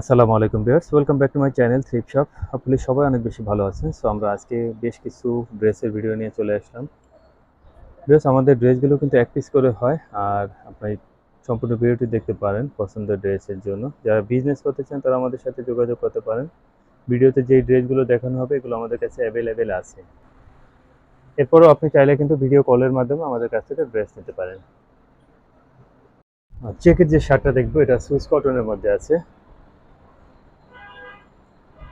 আসসালামু আলাইকুম viewers, welcome back to my channel thrift shop আপনি সবাই অনেক বেশি ভালো আছেন সো আমরা আজকে বেশ কিছু ড্রেসের ভিডিও নিয়ে চলে আসলাম। ভিউয়ার্স, আমাদের ড্রেসগুলো কিন্তু এক পিস করে হয়, আর আপনি সম্পূর্ণ ভিডিওটি দেখতে পারেন পছন্দের ড্রেসের জন্য। যারা বিজনেস করতে চান, তারা আমাদের সাথে যোগাযোগ করতে পারেন। ভিডিওতে যেই ড্রেসগুলো দেখানো হবে, এগুলো আমাদের কাছে অ্যাভেলেবেল আছে। এরপরও আপনি চাইলে কিন্তু ভিডিও কলের মাধ্যমে আমাদের কাছ থেকে ড্রেস নিতে পারেন। চেকের যে শার্টটা দেখব, এটা সুইস কটনের মধ্যে আছে।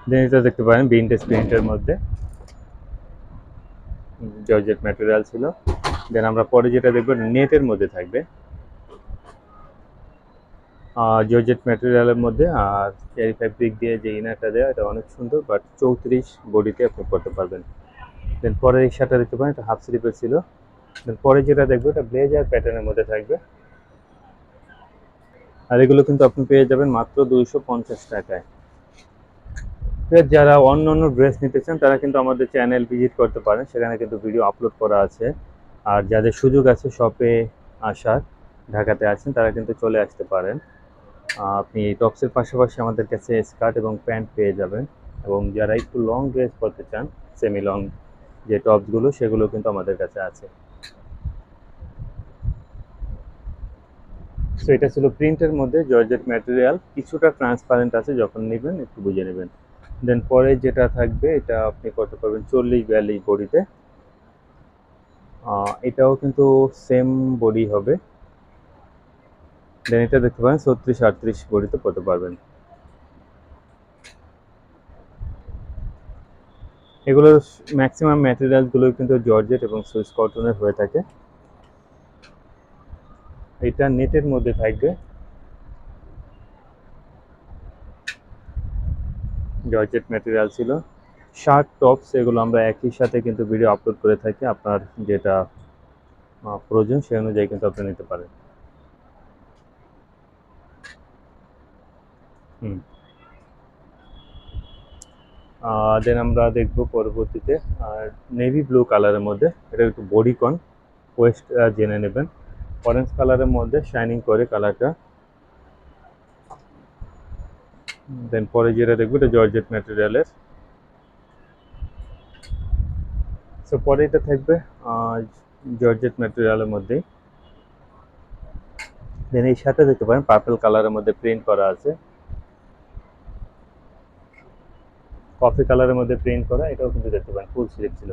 দেন এটা দেখতে পারেন ভিনটেজ প্রিন্টের মধ্যে। জর্জেট ম্যাটেরিয়াল ছিল। দেন আমরা পরে যেটা দেখব নেটের মধ্যে থাকবে। জর্জেট ম্যাটেরিয়ালের মধ্যে, আর ক্যারি ফ্যাব্রিক দিয়ে যে ইনারটা দেওয়া এটা অনেক সুন্দর বাট চৌত্রিশ বডিতে আপনি করতে পারবেন। দেন পরে শার্টটা দেখতে পারেন, এটা হাফ স্লিপের ছিল। দেন পরে যেটা দেখব, এটা ব্লেজার প্যাটার্নের মধ্যে থাকবে। আর এগুলো কিন্তু আপনি পেয়ে যাবেন মাত্র দুইশো পঞ্চাশ টাকায়। যারা অন্য অন্য ড্রেস নিতে চান, তারা কিন্তু আমাদের চ্যানেল ভিজিট করতে পারেন। সেখানে কিন্তু ভিডিও আপলোড করা আছে। আর যাদের সুযোগ আছে শপে আসার, ঢাকাতে আছেন, তারা কিন্তু চলে আসতে পারেন। আপনি এই টপসের পাশাপাশি আমাদের কাছে স্কার্ট এবং প্যান্ট পেয়ে যাবেন। এবং যারা একটু লং ড্রেস করতে চান সেমি লং যে টপসগুলো সেগুলো কিন্তু আমাদের কাছে আছে। সো এটা ছিল প্রিন্টের মধ্যে, জর্জেট ম্যাটেরিয়াল কিছুটা ট্রান্সপারেন্ট আছে, যখন নেবেন, একটু বুঝে নেবেন। দেন পরে যেটা থাকবে, এটা আপনি করতে পারবেন চল্লিশ বিয়াল্লিশ বডিতে। এটাও কিন্তু সেম বডি হবে। দেন এটা দেখতে পারেন, ছত্রিশ আটত্রিশ বডিতে করতে পারবেন। এগুলোর ম্যাক্সিমাম ম্যাটেরিয়ালগুলো কিন্তু জর্জেট এবং সুইস কটনের হয়ে থাকে। এটা নেটের মধ্যে থাকবে। জর্জেট ম্যাটেরিয়াল ছিল। শার্ট টপস এগুলো আমরা একই সাথে কিন্তু ভিডিও আপলোড করে থাকি। আপনার যেটা প্রয়োজন সেই অনুযায়ী কিন্তু আপনি নিতে পারেন। দেন আমরা দেখব পরবর্তীতে, আর নেভি ব্লু কালারের মধ্যে, এটা একটু বডিকন ওয়েস্ট জেনে নেবেন। অরেঞ্জ কালারের মধ্যে শাইনিং করে কালারটা দেন পরে যেটা দেখব, এটা জর্জেট ম্যাটেরিয়ালের সো পরে এটা থাকবে জর্জেট ম্যাটেরিয়ালের মধ্যেই। দেন এই সাথে দেখতে পারেন পার্পল কালারের মধ্যে প্রিন্ট করা আছে। কফি কালারের মধ্যে প্রিন্ট করা, এটাও কিন্তু দেখতে পারেন ফুল স্লিপ ছিল।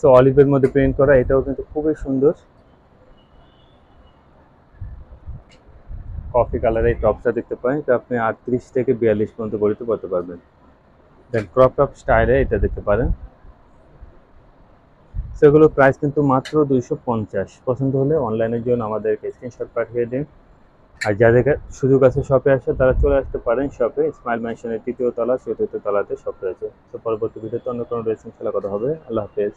সো অলিভের মধ্যে প্রিন্ট করা, এটাও কিন্তু খুবই সুন্দর। কফি কালার এই টপটা দেখতে পারেন, এটা আপনি আটত্রিশ থেকে বিয়াল্লিশ পর্যন্ত বডিতে করতে পারবেন। দেন ক্রপ টপ স্টাইলে এটা দেখতে পারেন। সেগুলো প্রাইস কিন্তু মাত্র দুইশো পঞ্চাশ। পছন্দ হলে অনলাইনের জন্য আমাদেরকে স্ক্রিনশট পাঠিয়ে দিন। আর যাদের সুযোগ আছে শপে আসে, তারা চলে আসতে পারেন শপে স্মাইল ম্যানশনের তৃতীয় তলা, চতুর্থ তলাতে শপ রয়েছে। তো পরবর্তী ভিডিওতে অন্য কোনো ড্রেসিং খেলা কথা হবে। আল্লাহ হাফেজ।